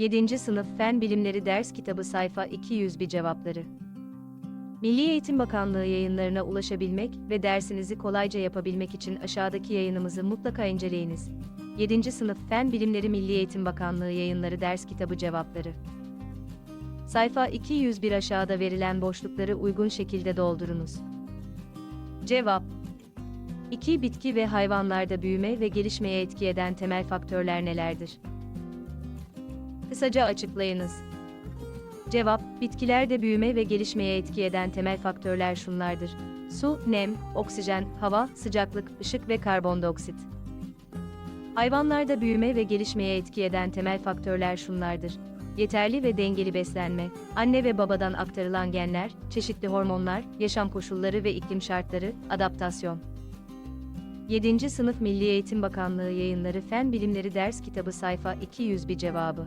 7. Sınıf Fen Bilimleri Ders Kitabı Sayfa 201 Cevapları Milli Eğitim Bakanlığı yayınlarına ulaşabilmek ve dersinizi kolayca yapabilmek için aşağıdaki yayınımızı mutlaka inceleyiniz. 7. Sınıf Fen Bilimleri Milli Eğitim Bakanlığı yayınları ders kitabı cevapları. Sayfa 201 aşağıda verilen boşlukları uygun şekilde doldurunuz. Cevap 2. Bitki ve hayvanlarda büyüme ve gelişmeye etki eden temel faktörler nelerdir? Kısaca açıklayınız. Cevap, bitkilerde büyüme ve gelişmeye etki eden temel faktörler şunlardır. Su, nem, oksijen, hava, sıcaklık, ışık ve karbondioksit. Hayvanlarda büyüme ve gelişmeye etki eden temel faktörler şunlardır. Yeterli ve dengeli beslenme, anne ve babadan aktarılan genler, çeşitli hormonlar, yaşam koşulları ve iklim şartları, adaptasyon. 7. Sınıf Milli Eğitim Bakanlığı Yayınları Fen Bilimleri Ders Kitabı sayfa 201 cevabı.